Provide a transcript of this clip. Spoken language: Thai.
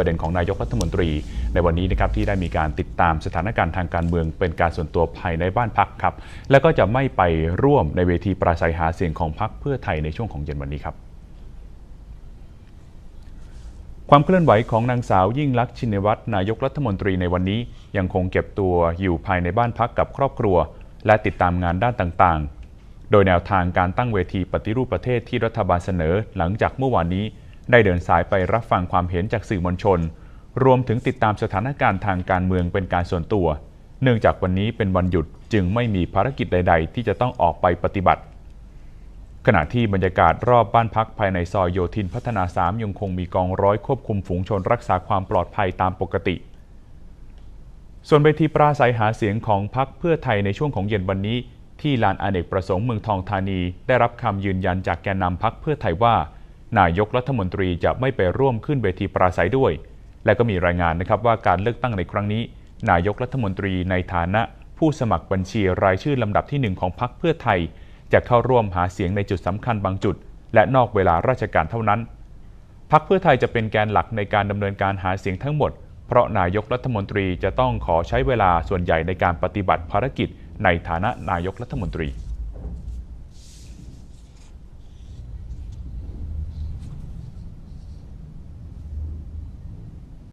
ประเด็นของนายกรัฐมนตรี ในวันนี้นะครับที่ได้มีการติดตามสถานการณ์ทางการเมือง เป็นการส่วนตัวภายในบ้านพักครับ แล้วก็จะไม่ไปร่วมในเวทีปราศัยหาเสียงของพักเพื่อไทยในช่วงของเย็นวันนี้ครับความเคลื่อนไหวของนางสาวยิ่งลักษณ์ชินวัตรนายกรัฐมนตรีในวันนี้ ยังคงเก็บตัวอยู่ภายในบ้านพักกับครอบครัว และติดตามงานด้านต่างๆ โดยแนวทางการตั้งเวทีปฏิรูปประเทศที่รัฐบาลเสนอหลังจากเมื่อวานนี้ ได้เดินสายไปรับฟังความเห็นจากสื่อมวลชน รวมถึงติดตามสถานการณ์ทางการเมืองเป็นการส่วนตัว เนื่องจากวันนี้เป็นวันหยุดจึงไม่มีภารกิจใด ๆ ที่จะต้องออกไปปฏิบัติ ขณะที่บรรยากาศรอบบ้านพักภายในซอยโยธินพัฒนา 3 ยังคงมีกองร้อยควบคุมฝูงชนรักษาความปลอดภัยตามปกติส่วนเวทีปราศัยหาเสียงของพักเพื่อไทยในช่วงของเย็นวันนี้ ที่ลานอเนกประสงค์เมืองทองธานี ได้รับคำยืนยันจากแกนนำพักเพื่อไทยว่า นายกรัฐมนตรีจะไม่ไปร่วมขึ้นเวทีปราศัยด้วย และก็มีรายงานนะครับว่าการเลือกตั้งในครั้งนี้ นายกรัฐมนตรีในฐานะผู้สมัครบัญชีรายชื่อลำดับที่หนึ่งของพักเพื่อไทย จะเข้าร่วมหาเสียงในจุดสำคัญบางจุด และนอกเวลาราชการเท่านั้นพักเพื่อไทยจะเป็นแกนหลักในการดำเนินการหาเสียงทั้งหมด เพราะนายกรัฐมนตรีจะต้องขอใช้เวลาส่วนใหญ่ในการปฏิบัติภารกิจ ในฐานะนายกรัฐมนตรี